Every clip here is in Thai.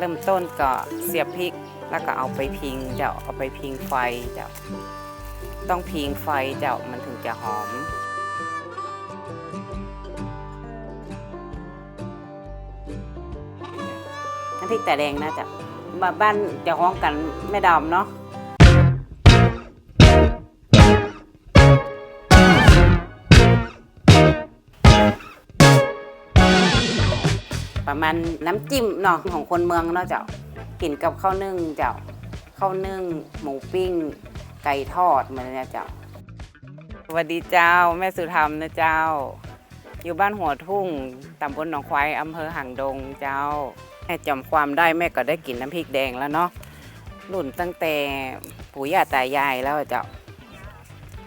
เริ่มต้นก็เสียบพริกแล้วก็เอาไปพิงเจ้าเอาไปพิงไฟเจ้าต้องพิงไฟเจ้ามันถึงจะหอมน้ำพริกแต่แดงนะจ๊ะมาบ้านจะห้องกันแม่ดำเนาะ ประมาณน้ำจิ้มเนาะของคนเมืองเนาะเจ้ากินกับข้าวนึ่งเจ้าข้าวนึ่ง หมูปิ้ง ไก่ทอดเหมือนเนี่ยเจ้าสวัสดีเจ้าแม่สุธรรมนะเจ้า อยู่บ้านหัวทุ่งตำบลหนองควายอำเภอหางดงเจ้าแม่จำความได้แม่ก็ได้กินน้ำพริกแดงแล้วเนาะรุ่นตั้งแต่ปู่ย่าตายายแล้วเจ้า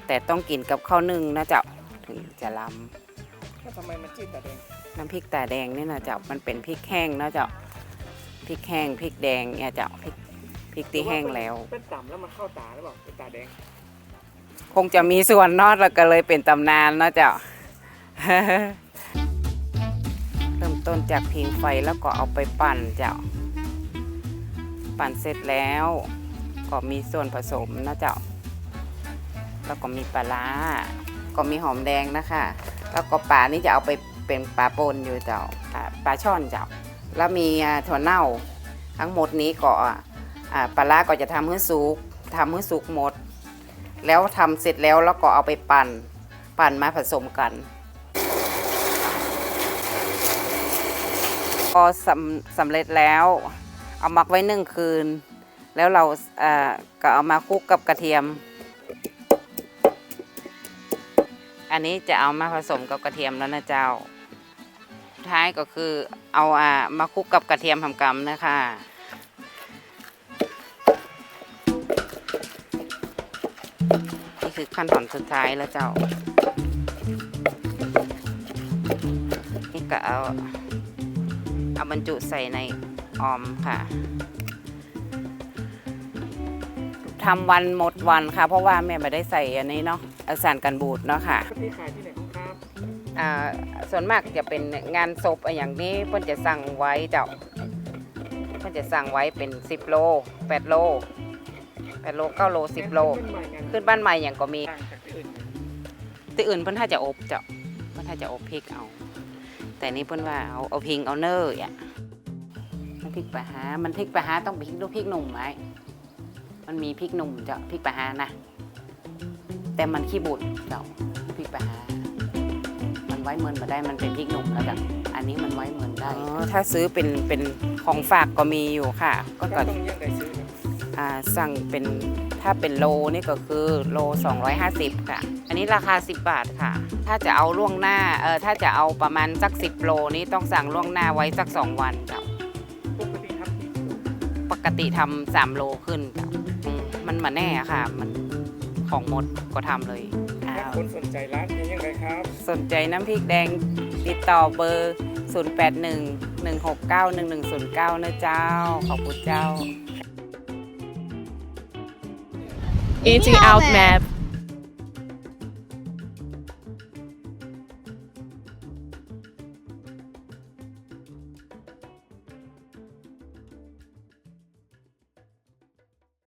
แต่ต้องกินกับข้าวนึ่งนะเจ้าถึงจะล้แล้วทำไมมันจืดแต่แดง น้ำพริกตาแดงนี่นะเจ้ามันเป็นพริกแห้งเนาะเจ้าพริกแห้งพริกแดงเนี่ยเจ้าพริกพริกที่แห้งแล้ว เป็นต่ำแล้วมันเข้าตาหรือเปล่าเป็นตาแดง คงจะมีส่วนเนอดแล้วก็เลยเป็นตำนานเนาะเจ้าเริ่มต้นจากพิงไฟแล้วก็เอาไปปั่นเจ้า ปั่นเสร็จแล้ว ก็มีส่วนผสมนะเจ้า แล้วก็มีปลาร้าก็มีหอมแดงนะคะ แล้วก็ปลานี่จะเอาไป เป็นปลาปนอยู่เจ้าอ่าปลาช่อนเจ้า แล้วมีถั่วเน่า ทั้งหมดนี้ก็อ่าปลาร้าก็จะทำให้สุกทำให้สุกหมด แล้วทำเสร็จแล้วแล้วก็เอาไปปั่น ปั่นมาผสมกันพอสำสำเร็จแล้ว เอาหมักไว้หนึ่งคืน แล้วเราก็เอามาคลุกกับกระเทียม อันนี้จะเอามาผสมกับกระเทียมแล้วนะเจ้า ท้ายก็คือเอาอ่ามาคลุกกับกระเทียมทำกำนะคะนี่คือขั้นตอนสุดท้ายแล้วเจ้า นี่ก็เอาเอาบรรจุใส่ในออมค่ะทำวันหมดวันค่ะ เพราะว่าแม่ไม่ได้ใส่อันนี้เนาะอสารกันบูดเนาะค่ะ ส่วนมากจะเป็นงานศพอย่างนี้เพิ่นจะสั่งไว้เจ้าเพิ่นจะสั่งไว้เป็น 10 โล 8 โล 8 โล 9 โล 10 โล ขึ้นใหม่กันขึ้นบ้านใหม่อย่างก็มีต่างจากที่อื่นพ่อื่นเพิ่นถ้าจะอบเจ้าเพิ่นถ้าจะอบพริกเอา แต่นี่เพิ่นว่าเอาเอาพิงเอาเนอร์อะมันพริกปลาหามันพริกปลาหาต้องพริกลูกพริกหนุ่มไหมมันมีพริกหนุ่มเจ้าพริกปลาหานะแต่มันขี้บุดเจ้าพริกปลาหา ไว้เหมือนมาได้มันเป็นพริกหนุ่มแล้วจ้ะอันนี้มันไว้เหมือนได้ถ้าซื้อเป็นเป็นของฝากก็มีอยู่ค่ะ ก็ก็ก็ต้องยังไงซื้อครับอ่าสั่งเป็นถ้าเป็นโลนี่ก็คือโล 250 ค่ะ อันนี้ราคา 10 บาทค่ะ ถ้าจะเอาล่วงหน้าเออถ้าจะเอาประมาณสัก 10 โลนี่ต้องสั่งล่วงหน้าไว้สัก 2 วันเจ้าปกติทำที่ปกติทำ3โลขึ้นเจ้าอืมมันมาแน่ค่ะ มันของหมดก็ทำเลยอ่า ถ้าคนสนใจร้านนี้ยังไงครับ สนใจน้ำพริกแดงติดต่อเบอร์ 081 169 1109 นะเจ้า ขอบคุณเจ้า Eating out map